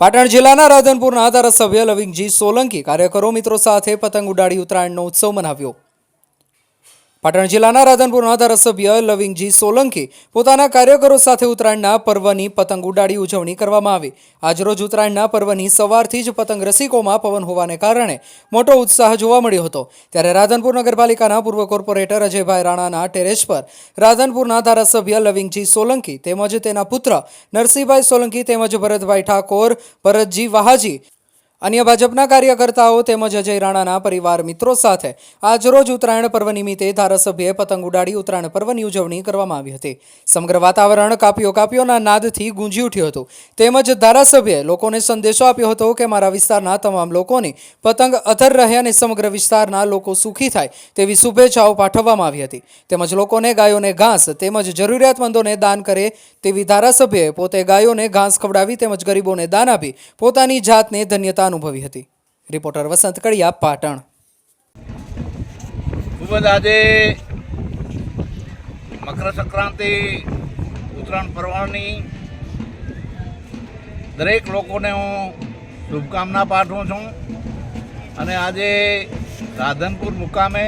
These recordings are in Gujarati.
પાટણ જિલ્લાના રાધનપુરના ધારાસભ્ય લવિંગજી સોલંકી કાર્યકરો મિત્રો સાથે પતંગ ઉડાડી ઉત્તરાયણનો ઉત્સવ મનાવ્યો. પાટણ જિલ્લાના રાધનપુરના ધારાસભ્ય લવિંગજી સોલંકી પોતાના કાર્યકરો સાથે ઉત્તરાયણના પર્વની પતંગ ઉડાડી ઉજવણી કરવામાં આવી. આજરોજ ઉત્તરાયણના પર્વની સવારથી જ પતંગ રસિકોમાં પવન હોવાને કારણે મોટો ઉત્સાહ જોવા મળ્યો હતો. ત્યારે રાધનપુર નગરપાલિકાના પૂર્વ કોર્પોરેટર અજયભાઈ રાણાના ટેરેસ પર રાધનપુરના ધારાસભ્ય લવિંગજી સોલંકી તેમજ તેના પુત્ર નરસિંહભાઈ સોલંકી તેમજ ભરતભાઈ ઠાકોર, ભરતજી વાહાજી અન્ય ભાજપના કાર્યકર્તાઓ તેમજ અજય રાણાના પરિવાર મિત્રો સાથે આજરોજ ઉત્તરાયણ પર્વ નિમિત્તે ધારાસભ્યએ પતંગ ઉડાડી ઉત્તરાયણ પર્વની ઉજવણી કરવામાં આવી હતી. સમગ્ર વાતાવરણ કાપ્યો કાપ્યોના નાદથી ગુંજી ઉઠ્યું હતું. તેમજ ધારાસભ્યએ લોકોને સંદેશો આપ્યો હતો કે મારા વિસ્તારના તમામ લોકોની પતંગ અધર રહે અને સમગ્ર વિસ્તારના લોકો સુખી થાય તેવી શુભેચ્છાઓ પાઠવવામાં આવી હતી. તેમજ લોકોને ગાયોને ઘાસ તેમજ જરૂરિયાતમંદોને દાન કરે તેવી ધારાસભ્યએ પોતે ગાયોને ઘાસ ખવડાવી તેમજ ગરીબોને દાન આપી પોતાની જાતને ધન્યતા અનુભવી હતી. રિપોર્ટર વસંત કડિયા, પાટણ. ખૂબ આજે મકર સંક્રાંતિ ઉત્તરાયણ પર્વની દરેક લોકોને હું શુભકામના પાઠવું છું. અને આજે રાધનપુર મુકામે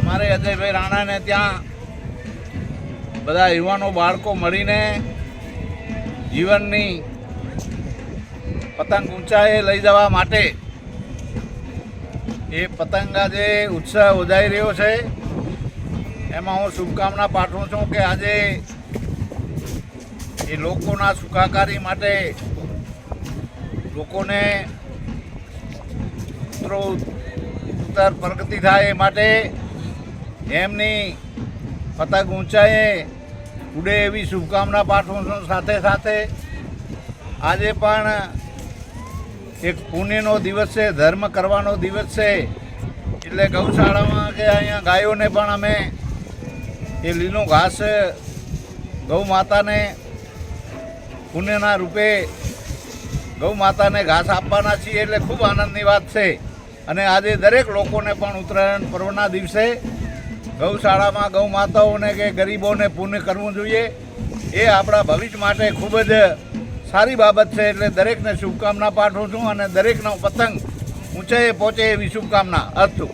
અમારે અજયભાઈ રાણાને ત્યાં બધા યુવાનો, બાળકો મળીને જીવનની પતંગ ઊંચાઈએ લઈ જવા માટે. એ પતંગ આજે ઉત્સાહ ઉદાઈ રહ્યો છે. એમાં હું શુભકામના પાઠવું છું કે આજે એ લોકોના સુખાકારી માટે લોકોને ઉત્તર પ્રગતિ થાય એ માટે એમની પતંગ ઊંચાઈએ ઉડે એવી શુભકામના પાઠવું છું. સાથે સાથે આજે પણ એક પુણ્યનો દિવસ છે, ધર્મ કરવાનો દિવસ છે. એટલે ગૌશાળામાં કે અહીંયા ગાયોને પણ અમે એ લીલું ઘાસ ગૌ માતાને પુણ્યના રૂપે ગૌ માતાને ઘાસ આપવાના છીએ એટલે ખૂબ આનંદની વાત છે. અને આજે દરેક લોકોને પણ ઉત્તરાયણ પર્વના દિવસે ગૌશાળામાં ગૌ માતાઓને કે ગરીબોને પુણ્ય કરવું જોઈએ. એ આપણા ભવિષ્ય માટે ખૂબ જ સારી બાબત છે એટલે દરેકને શુભકામના પાઠવું છું અને દરેકનો પતંગ ઊંચાઈએ પહોંચે એવી શુભકામના અસ્તુ